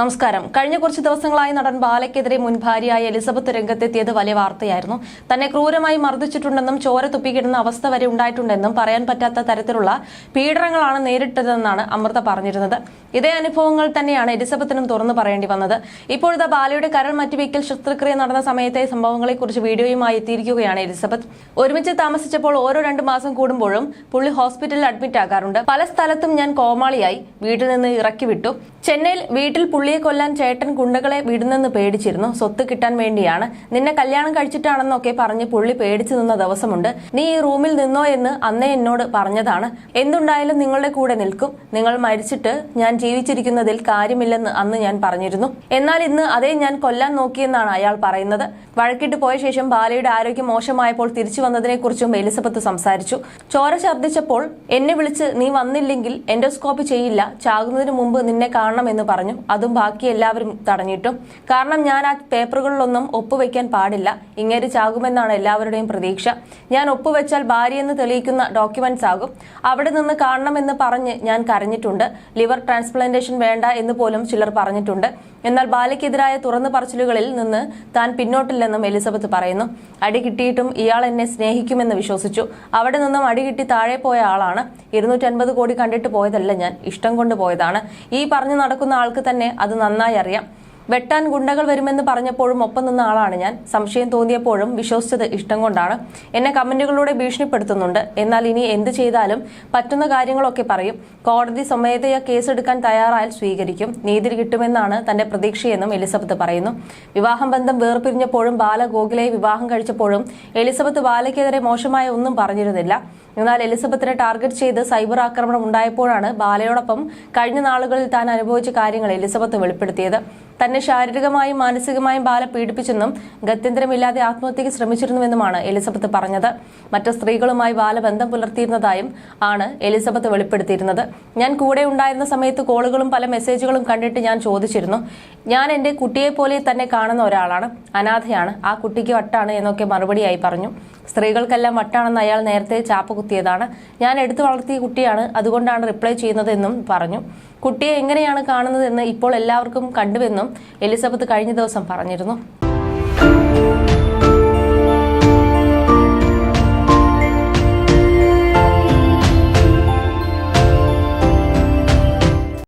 നമസ്കാരം. കഴിഞ്ഞ കുറച്ച് ദിവസങ്ങളായി നടൻ ബാലയ്ക്കെതിരെ മുൻ ഭാര്യയായ എലിസബത്ത് രംഗത്തെത്തിയത് വലിയ വാർത്തയായിരുന്നു. തന്നെ ക്രൂരമായി മർദ്ദിച്ചിട്ടുണ്ടെന്നും ചോര തുപ്പിക്കിടുന്ന അവസ്ഥ വരെ ഉണ്ടായിട്ടുണ്ടെന്നും പറയാൻ പറ്റാത്ത തരത്തിലുള്ള പീഡനങ്ങളാണ് നേരിട്ടതെന്നാണ് അമൃത പറഞ്ഞിരുന്നത്. ഇതേ അനുഭവങ്ങൾ തന്നെയാണ് എലിസബത്തിനും തുറന്നു പറയേണ്ടി വന്നത്. ഇപ്പോഴത്തെ ബാലയുടെ കരൾ മറ്റുവയ്ക്കൽ ശസ്ത്രക്രിയ നടന്ന സമയത്തെ സംഭവങ്ങളെക്കുറിച്ച് വീഡിയോയുമായി എത്തിയിരിക്കുകയാണ് എലിസബത്ത്. ഒരുമിച്ച് താമസിച്ചപ്പോൾ ഓരോ രണ്ട് മാസം കൂടുമ്പോഴും പുള്ളി ഹോസ്പിറ്റലിൽ അഡ്മിറ്റ് ആകാറുണ്ട് പല സ്ഥലത്തും ഞാൻ കോമാളിയായി വീട്ടിൽ നിന്ന് ഇറക്കി വിട്ടു ചെന്നൈയിൽ വീട്ടിൽ പുള്ളിയെ കൊല്ലാൻ ചേട്ടൻ ഗുണ്ടകളെ വിടുന്നെന്ന് പേടിച്ചിരുന്നു. സ്വത്ത് കിട്ടാൻ വേണ്ടിയാണ്. നിന്നെ കല്യാണം കഴിച്ചിട്ടാണെന്നൊക്കെ പറഞ്ഞ് പുള്ളി പേടിച്ചു നിന്ന ദിവസമുണ്ട്. നീ ഈ റൂമിൽ നിന്നോ എന്ന് അന്നേ എന്നോട് പറഞ്ഞതാണ്. എന്തുണ്ടായാലും നിങ്ങളുടെ കൂടെ നിൽക്കും. നിങ്ങൾ മരിച്ചിട്ട് ഞാൻ ജീവിച്ചിരിക്കുന്നതിൽ കാര്യമില്ലെന്ന് അന്ന് ഞാൻ പറഞ്ഞിരുന്നു. എന്നാൽ ഇന്ന് അതേ ഞാൻ കൊല്ലാൻ നോക്കിയെന്നാണ് അയാൾ പറയുന്നത്. വഴക്കിട്ട് പോയ ശേഷം ബാലയുടെ ആരോഗ്യം മോശമായപ്പോൾ തിരിച്ചു വന്നതിനെക്കുറിച്ചും എലിസബത്ത് സംസാരിച്ചു. ചോര ഛർദ്ദിച്ചപ്പോൾ എന്നെ വിളിച്ച് നീ വന്നില്ലെങ്കിൽ എൻഡോസ്കോപ്പ് ചെയ്യില്ല. ചാകുന്നതിന് മുമ്പ് നിന്നെ കാണണം എന്ന് പറഞ്ഞു. അതും ബാക്കി എല്ലാവരും തടഞ്ഞിട്ടും. കാരണം ഞാൻ ആ പേപ്പറുകളിലൊന്നും ഒപ്പുവെക്കാൻ പാടില്ല. ഇങ്ങേര് ചാകുമെന്നാണ് എല്ലാവരുടെയും പ്രതീക്ഷ. ഞാൻ ഒപ്പുവെച്ചാൽ ഭാര്യയെന്ന് തെളിയിക്കുന്ന ഡോക്യുമെന്റ്സ് ആകും. അവിടെ നിന്ന് കാണണമെന്ന് പറഞ്ഞ് ഞാൻ കരഞ്ഞിട്ടുണ്ട്. ലിവർ ട്രാൻസ്പ്ലാന്റേഷൻ വേണ്ട എന്ന് പോലും ചിലർ പറഞ്ഞിട്ടുണ്ട്. എന്നാൽ ബാലയ്ക്കെതിരായ തുറന്നു പറച്ചിലുകളിൽ നിന്ന് താൻ പിന്നോട്ടില്ലെന്നും എലിസബത്ത് പറയുന്നു. അടി കിട്ടിയിട്ടും ഇയാൾ എന്നെ സ്നേഹിക്കുമെന്ന് വിശ്വസിച്ചു. അവിടെ നിന്നും അടി കിട്ടി താഴെ പോയ ആളാണ്. ഇരുന്നൂറ്റൻപത് കോടി കണ്ടിട്ട് പോയതല്ല ഞാൻ ഇഷ്ടം കൊണ്ട് പോയതാണ്. ഈ പറഞ്ഞു നടക്കുന്ന ആൾക്ക് തന്നെ അത് നന്നായി അറിയാം. വെട്ടാൻ ഗുണ്ടകൾ വരുമെന്ന് പറഞ്ഞപ്പോഴും ഒപ്പം നിന്ന ആളാണ് ഞാൻ. സംശയം തോന്നിയപ്പോഴും വിശ്വസിച്ചത് ഇഷ്ടം കൊണ്ടാണ്. എന്നെ കമന്റുകളിലൂടെ ഭീഷണിപ്പെടുത്തുന്നുണ്ട്. എന്നാൽ ഇനി എന്ത് ചെയ്താലും പറ്റുന്ന കാര്യങ്ങളൊക്കെ പറയും. കോടതി സ്വമേധയാ കേസെടുക്കാൻ തയ്യാറായാൽ സ്വീകരിക്കും. നീതി കിട്ടുമെന്നാണ് തന്റെ പ്രതീക്ഷയെന്നും എലിസബത്ത് പറയുന്നു. വിവാഹം ബന്ധം വേർപിരിഞ്ഞപ്പോഴും ബാല ഗോകുലയെ വിവാഹം കഴിച്ചപ്പോഴും എലിസബത്ത് ബാലയ്ക്കെതിരെ മോശമായ ഒന്നും പറഞ്ഞിരുന്നില്ല. എന്നാൽ എലിസബത്തിനെ ടാർഗറ്റ് ചെയ്ത് സൈബർ ആക്രമണം ഉണ്ടായപ്പോഴാണ് ബാലയോടൊപ്പം കഴിഞ്ഞ നാളുകളിൽ താൻ അനുഭവിച്ച കാര്യങ്ങൾ എലിസബത്ത് വെളിപ്പെടുത്തിയത്. തന്നെ ശാരീരികമായും മാനസികമായും ബാല പീഡിപ്പിച്ചെന്നും ഗത്യന്തരമില്ലാതെ ആത്മഹത്യക്ക് ശ്രമിച്ചിരുന്നുവെന്നുമാണ് എലിസബത്ത് പറഞ്ഞത്. മറ്റ് സ്ത്രീകളുമായി ബാല ബന്ധം പുലർത്തിയിരുന്നതായും ആണ് എലിസബത്ത് വെളിപ്പെടുത്തിയിരുന്നത്. ഞാൻ കൂടെ ഉണ്ടായിരുന്ന സമയത്ത് കോളുകളും പല മെസ്സേജുകളും കണ്ടിട്ട് ഞാൻ ചോദിച്ചിരുന്നു. ഞാൻ എന്റെ കുട്ടിയെ പോലെ തന്നെ കാണുന്ന ഒരാളാണ്. അനാഥയാണ്. ആ കുട്ടിക്ക് വട്ടാണ് എന്നൊക്കെ മറുപടിയായി പറഞ്ഞു. സ്ത്രീകൾക്കെല്ലാം വട്ടാണെന്ന് അയാൾ നേരത്തെ ചാപ്പ കുത്തിയതാണ്. ഞാൻ എടുത്തു വളർത്തിയ കുട്ടിയാണ്. അതുകൊണ്ടാണ് റിപ്ലൈ ചെയ്യുന്നതെന്നും പറഞ്ഞു. കുട്ടിയെ എങ്ങനെയാണ് കാണുന്നതെന്ന് ഇപ്പോൾ എല്ലാവർക്കും കണ്ടുവെന്നും എലിസബത്ത് കഴിഞ്ഞ ദിവസം പറഞ്ഞിരുന്നു.